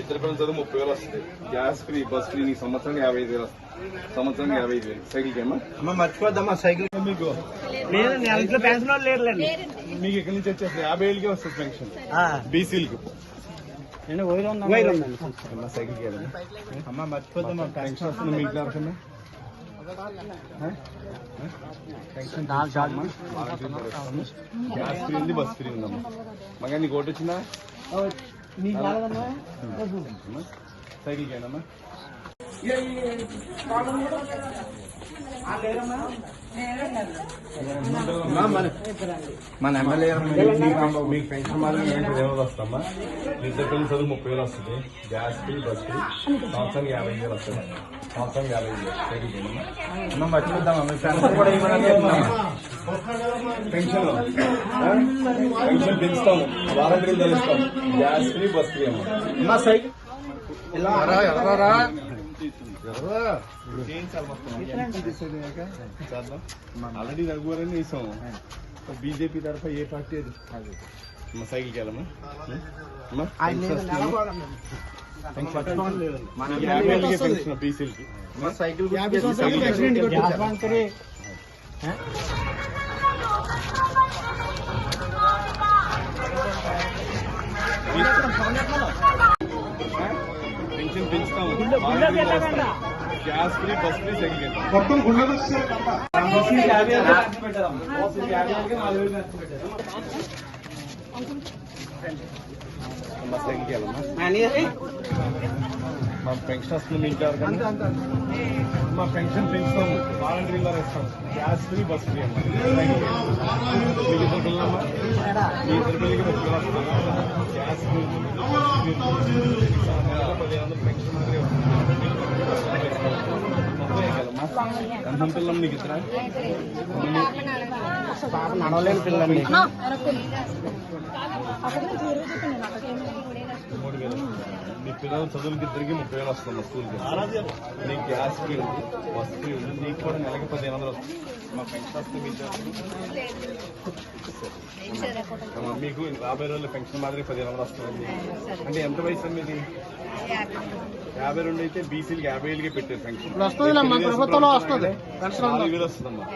ఇద్దరు పిల్లలు చదువు ముప్పై వేలు వస్తుంది గ్యాస్ ఫ్రీ బస్ ఫ్రీ నీకు సంవత్సరానికి యాభై ఐదు వేలు వస్తుంది సంవత్సరానికి యాభై ఐదు వేలు. సైకిల్ ఏమా అమ్మ మర్చిపోద్దమ్మా సైకిల్ మీకు. మీకు ఇక్కడి నుంచి వచ్చేసి యాభై ఏళ్ళకే వస్తుంది పెన్షన్. బీసీలకి. వైర్ ఉందండి సైకిల్ అమ్మ మర్చిపోద్దమ్మా పెన్షన్ వస్తుంది మీ ఇంట్లో ఎవరికన్నా? ఆ? ఆ? పెన్షన్ తీసుకోమ్మా. గ్యాస్ ఫ్రీ ఉంది బస్ ఫ్రీ ఉందమ్మా మగా నీకు ఓటు వచ్చిందా? సైకిల్ ఏనమ్మా మన ఎమ్మెల్యే మీకు పెన్షన్ మాత్రం ఏంటి వేలు వస్తామా? ఇద్దరు పిల్లలు చదువు ముప్పై వేలు వస్తుంది. గ్యాస్ ఫ్రీ బస్ ఫ్రీ సంవత్సరానికి యాభై వేలు వస్తుంది. సంవత్సరానికి యాభై వేలు. మర్చిపోద్దమ్మా మీ పెన్షన్ కూడా పెన్షన్? పెన్షన్ పెంచుతాము. వారంటీ తెలుస్తాము. గ్యాస్ ఫ్రీ బస్ ఫ్రీ అమ్మా సైకిల్ ఇలా ఆల్రెడీ రఘువరని వేసాము బీజేపీ తరఫు ఏ పార్టీ అది అమ్మ సైకిల్కి వెళ్ళమ్మా అమ్మా యాభై ఏళ్ళకే పెన్షన్ బీసీలకి సైకిల్ పెన్షన్ పెంచుతాము. గ్యాస్ ఫ్రీ బస్ ఫ్రీ అమ్మ సైకిల్కి వెళ్ళమ్మా మా పెన్షన్ వస్తుంది ఎవరికన్నా? మా పెన్షన్ పెంచుతాము. వాలంటీర్లో ఇస్తాం గ్యాస్ ఫ్రీ బస్ ఫ్రీ అమ్మా ఎంతమంది పిల్లలు నీకు ఇద్దరా పాప నడవలేని పిల్లండి మూడు వేలు మీ పిల్లలు చదువులకి ఇద్దరికి ముప్పై వేలు వస్తుంది స్కూల్కి. నీకు గ్యాస్ ఫ్రీ ఉంది బస్ ఫ్రీ ఉంది నీకు కూడా నెలకి పదిహేను వందలు వస్తుంది. మా పెన్షన్ మీకు యాభై రోజుల పెన్షన్ మాదిరి పదిహేను వందలు వస్తుంది. అంటే ఎంత వయసు మీది? యాభై రెండు అయితే బీసీలకి యాభై ఏళ్ళకి పెట్టారు పెన్షన్. వస్తుంది. నాలుగు వేలు వస్తుందమ్మా.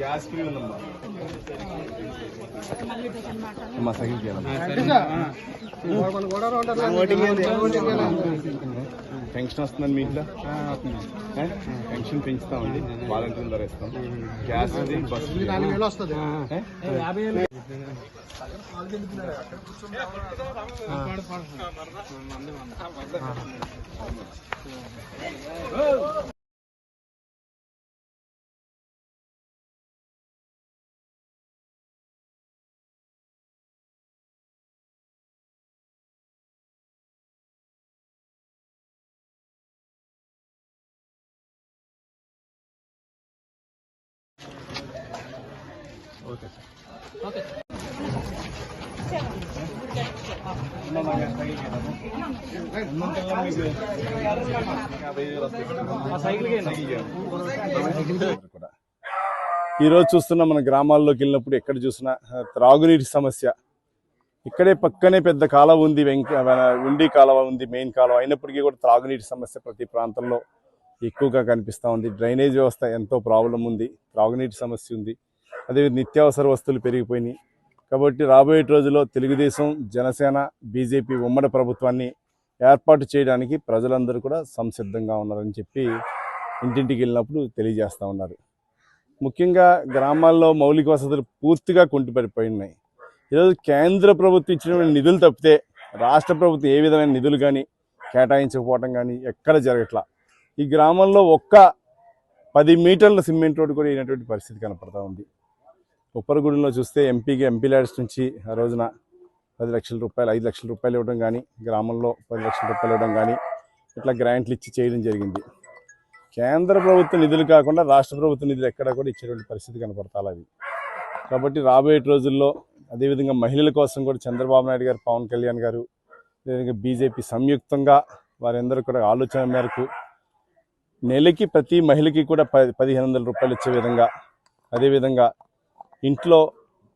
గ్యాస్ ఫ్రీ ఉందమ్మా. అమ్మా సైకిల్ పెన్షన్ వస్తుందండి మీ ఇంట్లో? పెన్షన్ పెంచుతామండి. వాలంటీర్ ధర ఇస్తాం గ్యాస్ అది బస్ సైకిల్ కూడా. ఈ రోజు చూస్తున్న మన గ్రామాల్లోకి వెళ్ళినప్పుడు ఎక్కడ చూసినా త్రాగునీటి సమస్య. ఇక్కడే పక్కనే పెద్ద కాలువ ఉంది వెంక ఉండి కాలువ ఉంది మెయిన్ కాలువ. అయినప్పటికీ కూడా త్రాగునీటి సమస్య ప్రతి ప్రాంతంలో ఎక్కువగా కనిపిస్తూ ఉంది. డ్రైనేజ్ వ్యవస్థ ఎంతో ప్రాబ్లం ఉంది త్రాగునీటి సమస్య ఉంది. అదే నిత్యావసర వస్తువులు పెరిగిపోయినాయి. కాబట్టి రాబోయే రోజుల్లో తెలుగుదేశం జనసేన బీజేపీ ఉమ్మడి ప్రభుత్వాన్ని ఏర్పాటు చేయడానికి ప్రజలందరూ కూడా సంసిద్ధంగా ఉన్నారని చెప్పి ఇంటింటికి వెళ్ళినప్పుడు తెలియజేస్తూ ఉన్నారు. ముఖ్యంగా గ్రామాల్లో మౌలిక వసతులు పూర్తిగా కుంటుపడిపోయినాయి. ఈరోజు కేంద్ర ప్రభుత్వం ఇచ్చిన నిధులు తప్పితే రాష్ట్ర ప్రభుత్వం ఏ విధమైన నిధులు కానీ కేటాయించకపోవటం కానీ ఎక్కడ జరగట్లా. ఈ గ్రామంలో ఒక్క పది మీటర్ల సిమెంట్ రోడ్డు కూడా అయినటువంటి పరిస్థితి కనపడతా ఉంది. ఉప్పరగూడెంలో చూస్తే ఎంపీకి ఎంపీ ల్యాడ్స్ నుంచి ఆ రోజున పది లక్షల రూపాయలు ఐదు లక్షల రూపాయలు ఇవ్వడం కానీ గ్రామంలో పది లక్షల రూపాయలు ఇవ్వడం కానీ ఇట్లా గ్రాంట్లు ఇచ్చి చేయడం జరిగింది. కేంద్ర ప్రభుత్వ నిధులు కాకుండా రాష్ట్ర ప్రభుత్వ నిధులు ఎక్కడా కూడా ఇచ్చేటువంటి పరిస్థితి కనపడతాయి అవి? కాబట్టి రాబోయే రోజుల్లో అదేవిధంగా మహిళల కోసం కూడా చంద్రబాబు నాయుడు గారు పవన్ కళ్యాణ్ గారు అదేవిధంగా బీజేపీ సంయుక్తంగా వారందరూ కూడా ఆలోచన మేరకు నెలకి ప్రతి మహిళకి కూడా పది పదిహేను వందల రూపాయలు ఇచ్చే విధంగా అదేవిధంగా ఇంట్లో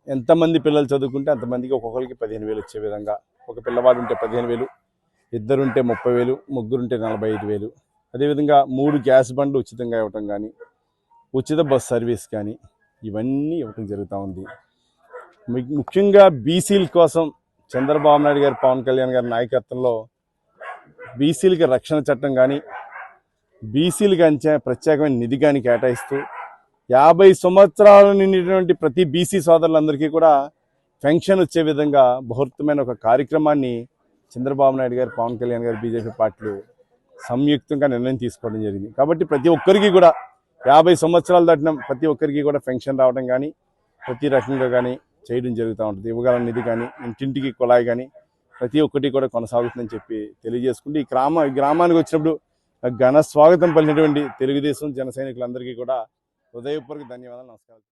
ఎంతమంది పిల్లలు చదువుకుంటే అంతమందికి ఒక్కొక్కరికి పదిహేను వేలు వచ్చే విధంగా. ఒక పిల్లవాడు ఉంటే పదిహేను వేలు ఇద్దరుంటే ముప్పై వేలు ముగ్గురుంటే నలభై ఐదు వేలు. అదేవిధంగా మూడు గ్యాస్ బండ్లు ఉచితంగా ఇవ్వటం కానీ ఉచిత బస్ సర్వీస్ కానీ ఇవన్నీ ఇవ్వటం జరుగుతూ ఉంది. ముఖ్యంగా బీసీల కోసం చంద్రబాబు నాయుడు గారు పవన్ కళ్యాణ్ గారి నాయకత్వంలో బీసీలకి రక్షణ చట్టం కానీ బీసీలకు అంచే ప్రత్యేకమైన నిధి కానీ కేటాయిస్తూ యాభై సంవత్సరాలు నిండినటువంటి ప్రతి బీసీ సోదరులందరికీ కూడా పెన్షన్ వచ్చే విధంగా బహుత్తమైన ఒక కార్యక్రమాన్ని చంద్రబాబు నాయుడు గారు పవన్ కళ్యాణ్ గారు బీజేపీ పార్టీలు సంయుక్తంగా నిర్ణయం తీసుకోవడం జరిగింది. కాబట్టి ప్రతి ఒక్కరికి కూడా యాభై సంవత్సరాలు దాటిన ప్రతి ఒక్కరికి కూడా పెన్షన్ రావడం కానీ ప్రతి రకంగా కానీ చేయడం జరుగుతూ ఉంటుంది. ఇవ్వగల నిధి కానీ ఇంటింటికి కుళాయి కానీ ప్రతి ఒక్కటి కూడా కొనసాగుతుందని చెప్పి తెలియజేసుకుంటూ ఈ గ్రామ గ్రామానికి వచ్చినప్పుడు ఘన స్వాగతం పలికినటువంటి తెలుగుదేశం జన సైనికులందరికీ కూడా హృదయపూర్వక ధన్యవాదాలు. నమస్కారం